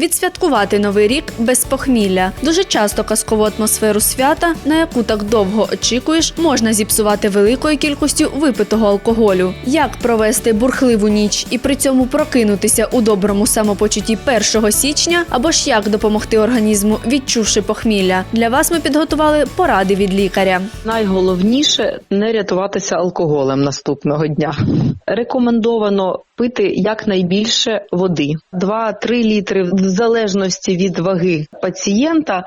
Відсвяткувати новий рік без похмілля. Дуже часто казкову атмосферу свята, на яку так довго очікуєш, можна зіпсувати великою кількістю випитого алкоголю. Як провести бурхливу ніч і при цьому прокинутися у доброму самопочутті 1 січня, або ж як допомогти організму, відчувши похмілля? Для вас ми підготували поради від лікаря. Найголовніше не рятуватися алкоголем наступного дня. Рекомендовано пити якнайбільше води. 2-3 літри залежності від ваги пацієнта.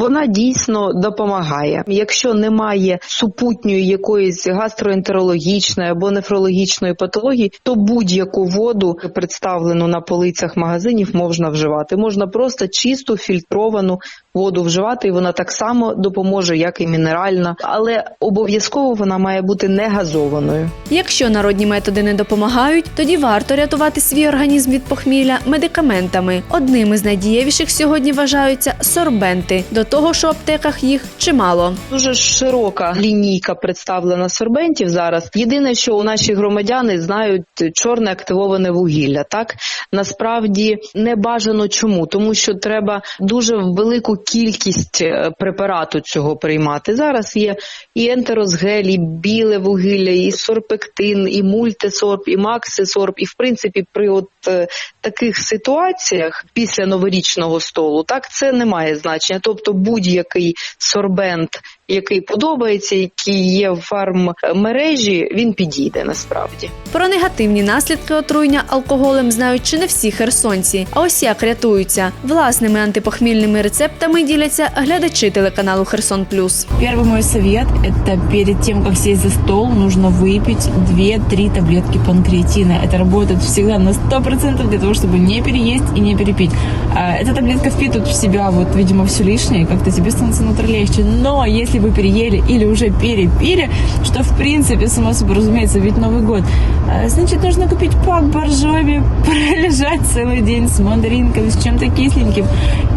Вона дійсно допомагає. Якщо немає супутньої якоїсь гастроентерологічної або нефрологічної патології, то будь-яку воду, представлену на полицях магазинів, можна вживати. Можна просто чисту фільтровану воду вживати, і вона так само допоможе, як і мінеральна, але обов'язково вона має бути не газованою. Якщо народні методи не допомагають, тоді варто рятувати свій організм від похмілля медикаментами. Одним із найдієвіших сьогодні вважаються сорбенти. До того ж, у аптеках їх чимало. Дуже широка лінійка представлена сорбентів зараз. Єдине, що у наші громадяни знають чорне активоване вугілля. Так насправді не бажано чому, тому що треба дуже велику кількість е, препарату цього приймати. Зараз є і ентерозгель, і біле вугілля, і сорпектин, і мультисорб, і максисорб. І в принципі, при от е, таких ситуаціях після новорічного столу, так це не має значення. Тобто будь-який сорбент, який подобається, який є в фарммережі, він підійде насправді. Про негативні наслідки отруєння алкоголем знають чи не всі херсонці. А ось як рятуються власними антипохмільними рецептами діляться глядачі телеканалу Херсон Плюс. Первый мой совет – это перед тем, как сесть за стол, нужно выпить 2-3 таблетки панкреатина. Это работает всегда на 100% для того, чтобы не переесть и не перепить. А, Эта таблетка впитывает в себя, вот, видимо, все лишнее, и как-то тебе становится внутри легче. Но если вы переели или уже перепили, что в принципе, само собой разумеется, ведь Новый год, а, значит, нужно купить пак боржоми, пролежать целый день с мандаринками, с чем-то кисленьким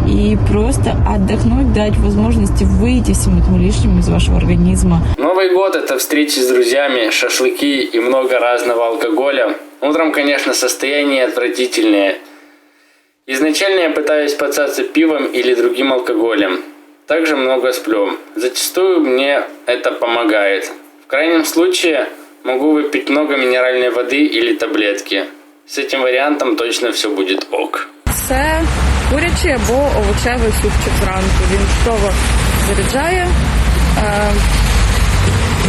и просто отдохнуть, дать возможности выйти всему этому лишнему из вашего организма. Новый год – это встречи с друзьями, шашлыки и много разного алкоголя. Утром, конечно, состояние отвратительное. Изначально я пытаюсь подсаться пивом или другим алкоголем. Также много сплю. Зачастую мне это помогает. В крайнем случае могу выпить много минеральной воды или таблетки. С этим вариантом точно все будет ок. Це курячий або овочевий супчик зранку. Він чудово заряджає, е,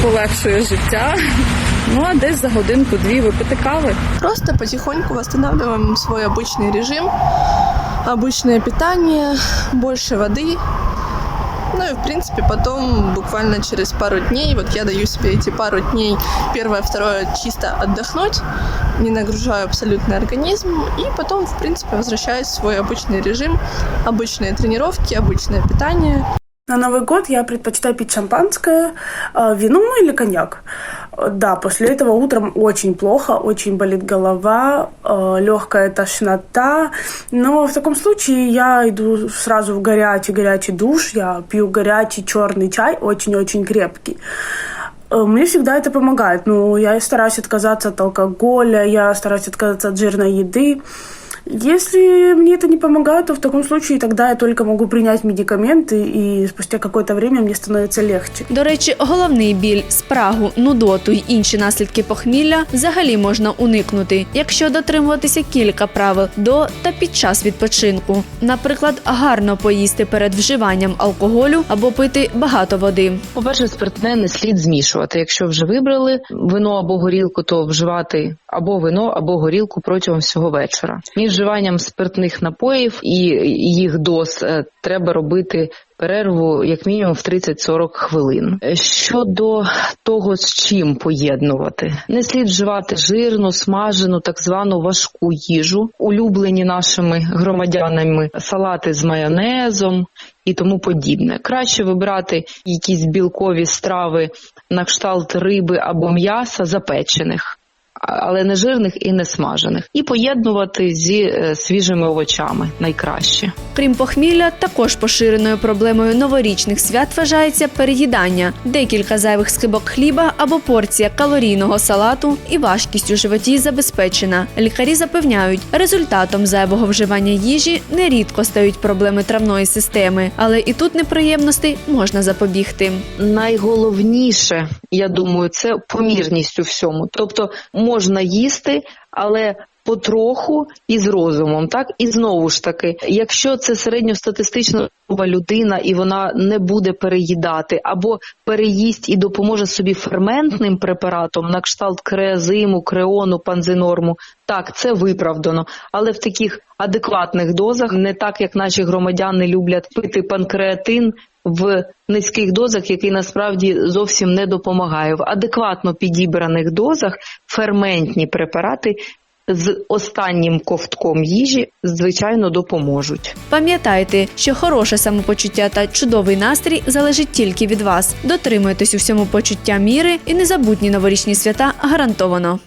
полегшує життя. Ну а десь за годинку-дві випити кави. Просто потихоньку восстанавливаем свой обычный режим, обычное питание, больше воды. Ну и в принципе потом буквально через пару дней, вот я даю себе эти пару дней, первое, второе, чисто отдохнуть, не нагружаю абсолютно организм, и потом в принципе возвращаюсь в свой обычный режим, обычные тренировки, обычное питание. На Новый год я предпочитаю пить шампанское, э, вино или коньяк. Э, Да, после этого утром очень плохо, очень болит голова, легкая тошнота. Но в таком случае я иду сразу в горячий-горячий душ, я пью горячий черный чай, очень-очень крепкий. Э, Мне всегда это помогает. Ну, я стараюсь отказаться от алкоголя, я стараюсь отказаться от жирной еды. Если мне это не помогает, то в таком случае тогда я только могу принять медикаменты, и спустя какое-то время мне становится легче. До речі, головний біль, спрагу, нудоту й інші наслідки похмілля взагалі можна уникнути, якщо дотримуватися кілька правил до та під час відпочинку. Наприклад, гарно поїсти перед вживанням алкоголю або пити багато води. По-перше, спиртне не слід змішувати. Якщо вже вибрали вино або горілку, то вживати або вино, або горілку протягом всього вечора. Між вживанням спиртних напоїв і їх доз е, треба робити перерву як мінімум в 30-40 хвилин. Щодо того, з чим поєднувати, не слід вживати жирну, смажену, так звану важку їжу, улюблені нашими громадянами салати з майонезом і тому подібне. Краще вибирати якісь білкові страви на кшталт риби або м'яса запечених. Але не жирних і не смажених, і поєднувати зі е, свіжими овочами найкраще. Крім похмілля, також поширеною проблемою новорічних свят вважається переїдання, декілька зайвих скибок хліба або порція калорійного салату і важкість у животі забезпечена. Лікарі запевняють, результатом зайвого вживання їжі нерідко стають проблеми травної системи, але і тут неприємностей можна запобігти. Найголовніше, я думаю, це помірність у всьому. Тобто можна їсти, але потроху і з розумом, так і знову ж таки, якщо це середньостатистична людина і вона не буде переїдати, або переїсть і допоможе собі ферментним препаратом на кшталт креазиму, креону, панзинорму, так це виправдано, але в таких адекватних дозах, не так як наші громадяни люблять пити панкреатин в низьких дозах, який насправді зовсім не допомагає. В адекватно підібраних дозах ферментні препарати з останнім ковтком їжі звичайно допоможуть. Пам'ятайте, що хороше самопочуття та чудовий настрій залежить тільки від вас. Дотримуйтесь у всьому почуття міри і незабутні новорічні свята гарантовано.